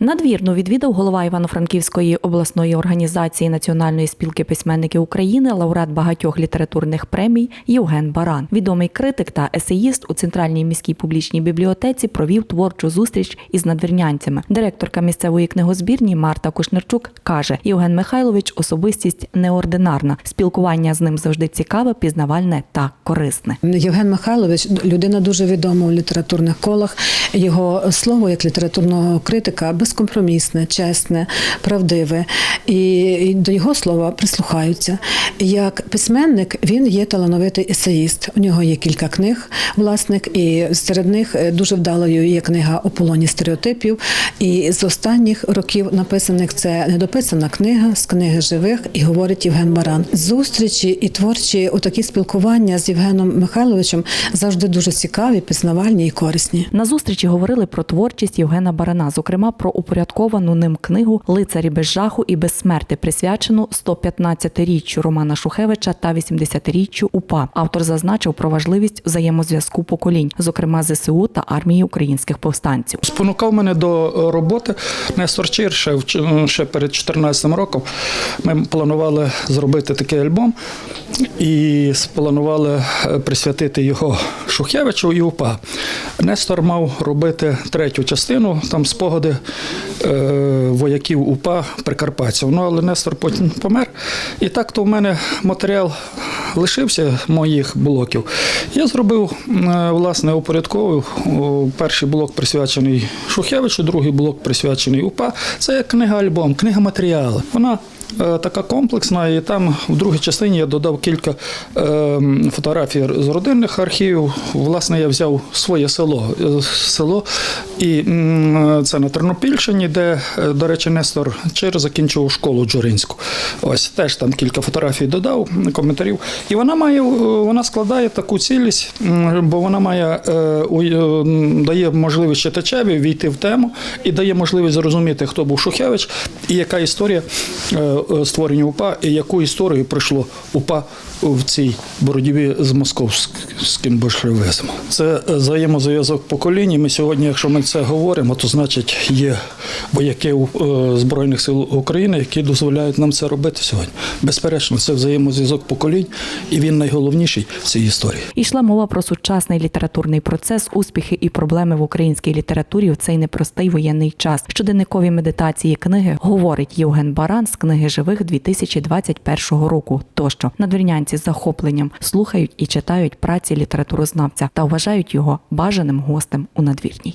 Надвірну відвідав голова Івано-Франківської обласної організації Національної спілки письменників України, лауреат багатьох літературних премій Євген Баран. Відомий критик та есеїст у центральній міській публічній бібліотеці провів творчу зустріч із надвірнянцями. Директорка місцевої книгозбірні Марта Кушнерчук каже: Євген Михайлович особистість неординарна. Спілкування з ним завжди цікаве, пізнавальне та корисне. Євген Михайлович людина дуже відома у літературних колах. Його слово як літературного критика безкомпромісне, чесне, правдиве. І до його слова прислухаються. Як письменник він є талановитий есеїст. У нього є кілька книг, власник, і серед них дуже вдалою є книга у полоні стереотипів. І з останніх років написаних це недописана книга з книги живих і говорить Євген Баран. Зустрічі і творчі отакі спілкування з Євгеном Михайловичем завжди дуже цікаві, пізнавальні і корисні. На зустрічі говорили про творчість Євгена Барана, зокрема про упорядковану ним книгу Лицарі без жаху і без смерти, присвячену 115-річчю Романа Шухевича та 80-річчю УПА. Автор зазначив про важливість взаємозв'язку поколінь, зокрема ЗСУ та армії українських повстанців. Спонукав мене до роботи Нестор ще, в- ще перед 14 роком. Ми планували зробити такий альбом і спланували е, присвятити його Шухевичу і УПА. Нестор мав робити третю частину, там спогади е, вояків УПА Прикарпатців. Ну, але Нестор потім помер. І так то в мене матеріал лишився моїх блоків. Я зробив, е, власне, упорядковив. Перший блок присвячений Шухевичу, другий блок присвячений УПА. Це як книга-альбом, книга-матеріали. Вона е, така комплексна, і там в другій частині я додав кілька е, фотографій з родинних архівів. Власне, я взяв своє село. Е, село і це на Тернопільщині, де, е, до речі, Нестор Чир закінчив школу Джуринську. Ось теж там кілька фотографій додав, коментарів. І вона має, е, вона складає таку цілість, бо вона має е, е, дає можливість читачеві війти в тему і дає можливість зрозуміти, хто був Шухевич і яка історія е, е, створення УПА, і яку історію пройшло УПА в цій боротьбі з московським большевизмом. Це е, взаємозв'язок поколінь. Ми сьогодні, якщо ми це говоримо, то значить є вояки е, Збройних сил України, які дозволяють нам це робити сьогодні. Безперечно, це взаємозв'язок поколінь, і він найголовніший в цій історії. Йшла мова про сучасний літературний процес, успіхи і проблеми в українській літературі в цей непростий воєнний час. Щоденникові медитації книги говорить Євген Баран з книги живих 2021 року. Тощо надвірнянці з захопленням слухають і читають праці літературознавця та вважають його бажаним гостем у надвірній.